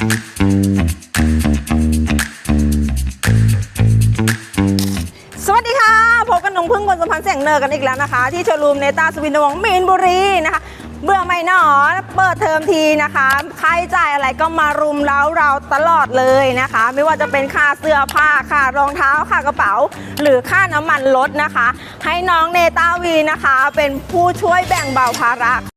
สวัสดีค่ะ พบกันนงพึ่งบนสะพันเสีสงเนอร์กันอีกแล้วนะคะ ที่โชว์รูมเนต้าสวินวงมีนบุรีนะคะเบื่อไม่หนอเปิดเทอมทีนะคะ ใครจ่ายอะไรก็มารุมเร้าเราตลอดเลยนะคะ ไม่ว่าจะเป็นค่าเสื้อผ้าค่ารองเท้าค่ากระเป๋า หรือค่าน้ำมันรถนะคะ ให้น้องเนต้าวีนะคะ เป็นผู้ช่วยแบ่งเบาภาระ